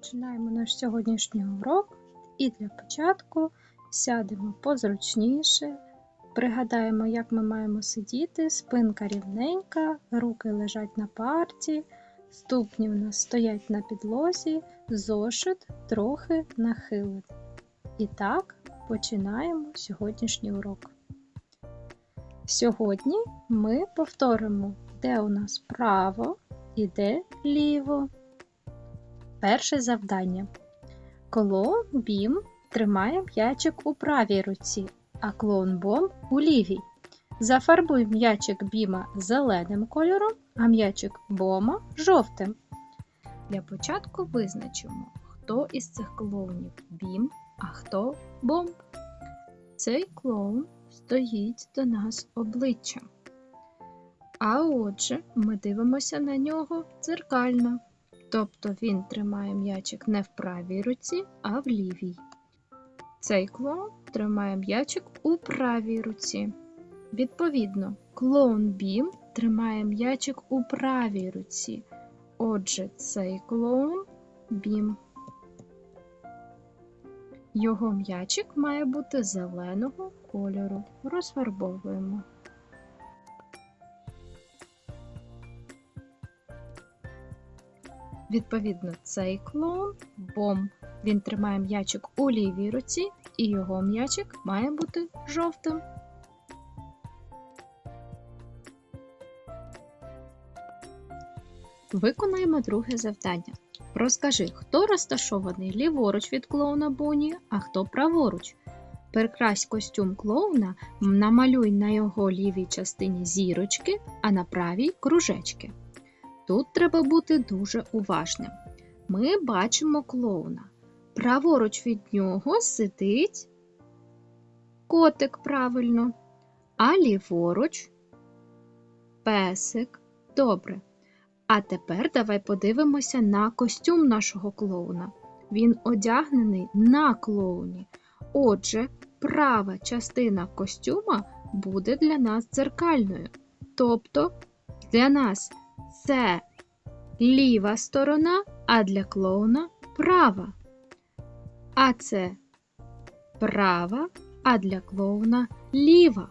Починаємо наш сьогоднішній урок і для початку сядемо позручніше, пригадаємо, як ми маємо сидіти, спинка рівненька, руки лежать на парті, ступні в нас стоять на підлозі, зошит трохи нахилений. І так, починаємо сьогоднішній урок. Сьогодні ми повторимо, де у нас право і де ліво. Перше завдання. Клоун Бім тримає м'ячик у правій руці, а клоун Бом у лівій. Зафарбуй м'ячик Біма зеленим кольором, а м'ячик Бома жовтим. Для початку визначимо, хто із цих клоунів Бім, а хто Бом. Цей клоун стоїть до нас обличчям. А отже, ми дивимося на нього дзеркально. Тобто він тримає м'ячик не в правій руці, а в лівій. Цей клоун тримає м'ячик у правій руці. Відповідно, клоун Бім тримає м'ячик у правій руці. Отже, цей клоун Бім. Його м'ячик має бути зеленого кольору. Розфарбовуємо. Відповідно, цей клоун бом. Він тримає м'ячик у лівій руці, і його м'ячик має бути жовтим. Виконаємо друге завдання. Розкажи, хто розташований ліворуч від клоуна Боні, а хто праворуч. Перекрась костюм клоуна, намалюй на його лівій частині зірочки, а на правій кружечки. Тут треба бути дуже уважним. Ми бачимо клоуна. Праворуч від нього сидить котик правильно, а ліворуч песик. Добре. А тепер давай подивимося на костюм нашого клоуна. Він одягнений на клоуні. Отже, права частина костюма буде для нас дзеркальною. Тобто для нас це ліва сторона, а для клоуна права. А це права, а для клоуна ліва.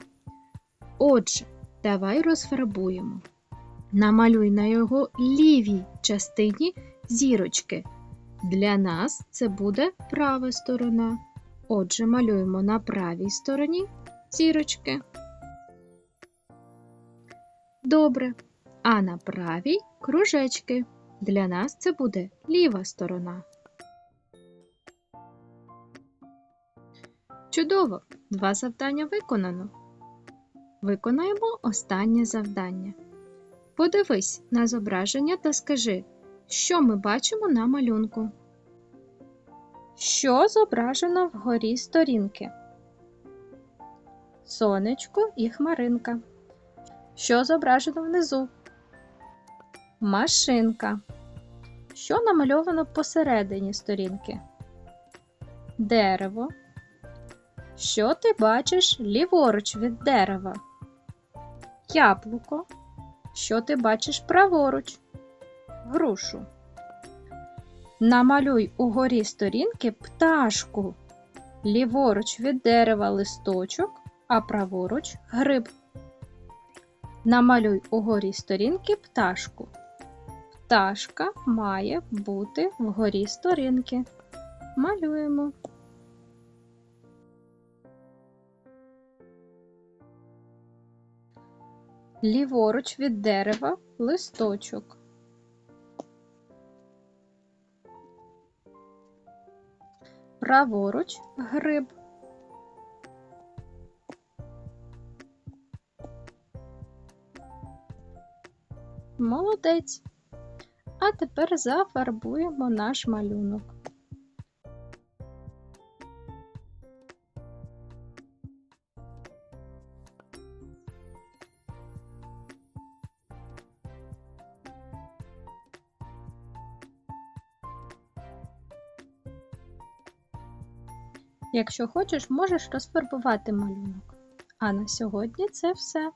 Отже, давай розфарбуємо. Намалюй на його лівій частині зірочки. Для нас це буде права сторона. Отже, малюємо на правій стороні зірочки. Добре. А на правій кружечки. Для нас це буде ліва сторона. Чудово! Два завдання виконано. Виконаємо останнє завдання. Подивись на зображення та скажи, що ми бачимо на малюнку. Що зображено вгорі сторінки? Сонечко і хмаринка. Що зображено внизу? Машинка. Що намальовано посередині сторінки? Дерево. Що ти бачиш ліворуч від дерева? Яблуко. Що ти бачиш праворуч? Грушу. Намалюй угорі сторінки пташку. Ліворуч від дерева листочок, а праворуч гриб. Намалюй угорі сторінки пташку. Пташка має бути вгорі сторінки. Малюємо. Ліворуч від дерева листочок. Праворуч гриб. Молодець. А тепер зафарбуємо наш малюнок. Якщо хочеш, можеш розфарбувати малюнок. А на сьогодні це все.